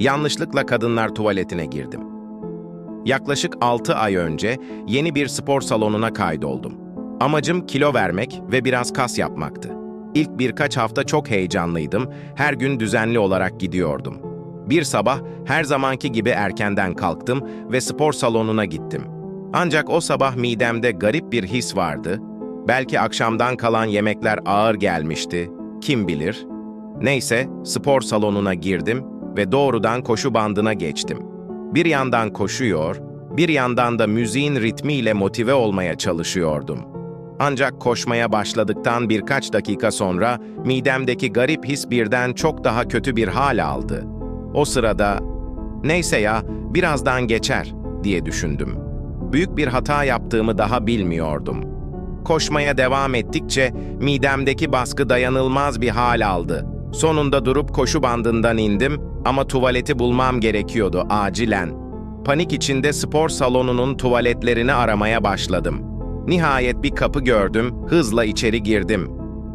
Yanlışlıkla kadınlar tuvaletine girdim. Yaklaşık 6 ay önce yeni bir spor salonuna kaydoldum. Amacım kilo vermek ve biraz kas yapmaktı. İlk birkaç hafta çok heyecanlıydım, her gün düzenli olarak gidiyordum. Bir sabah her zamanki gibi erkenden kalktım ve spor salonuna gittim. Ancak o sabah midemde garip bir his vardı. Belki akşamdan kalan yemekler ağır gelmişti, kim bilir. Neyse, spor salonuna girdim ve doğrudan koşu bandına geçtim. Bir yandan koşuyor, bir yandan da müziğin ritmiyle motive olmaya çalışıyordum. Ancak koşmaya başladıktan birkaç dakika sonra midemdeki garip his birden çok daha kötü bir hal aldı. O sırada, neyse ya birazdan geçer diye düşündüm. Büyük bir hata yaptığımı daha bilmiyordum. Koşmaya devam ettikçe midemdeki baskı dayanılmaz bir hal aldı. Sonunda durup koşu bandından indim ama tuvaleti bulmam gerekiyordu acilen. Panik içinde spor salonunun tuvaletlerini aramaya başladım. Nihayet bir kapı gördüm, hızla içeri girdim.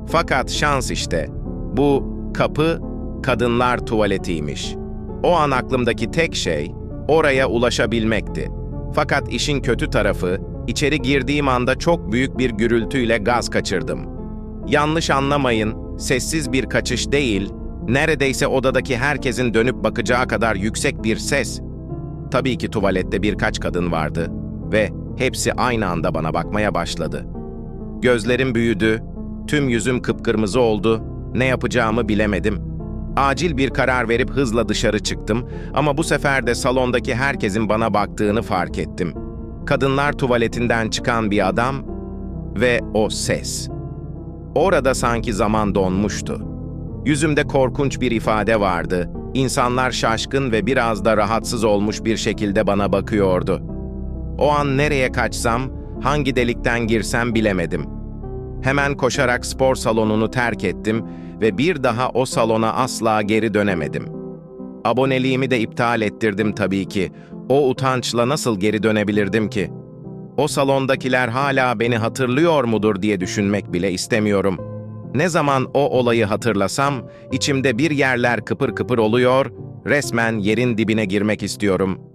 Fakat şans işte. Bu kapı kadınlar tuvaletiymiş. O an aklımdaki tek şey oraya ulaşabilmekti. Fakat işin kötü tarafı, içeri girdiğim anda çok büyük bir gürültüyle gaz kaçırdım. Yanlış anlamayın, sessiz bir kaçış değil, neredeyse odadaki herkesin dönüp bakacağı kadar yüksek bir ses. Tabii ki tuvalette birkaç kadın vardı ve hepsi aynı anda bana bakmaya başladı. Gözlerim büyüdü, tüm yüzüm kıpkırmızı oldu, ne yapacağımı bilemedim. Acil bir karar verip hızla dışarı çıktım ama bu sefer de salondaki herkesin bana baktığını fark ettim. Kadınlar tuvaletinden çıkan bir adam ve o ses. Orada sanki zaman donmuştu. Yüzümde korkunç bir ifade vardı. İnsanlar şaşkın ve biraz da rahatsız olmuş bir şekilde bana bakıyordu. O an nereye kaçsam, hangi delikten girsem bilemedim. Hemen koşarak spor salonunu terk ettim ve bir daha o salona asla geri dönemedim. Aboneliğimi de iptal ettirdim tabii ki. O utançla nasıl geri dönebilirdim ki? O salondakiler hala beni hatırlıyor mudur diye düşünmek bile istemiyorum. Ne zaman o olayı hatırlasam, içimde bir yerler kıpır kıpır oluyor, resmen yerin dibine girmek istiyorum.''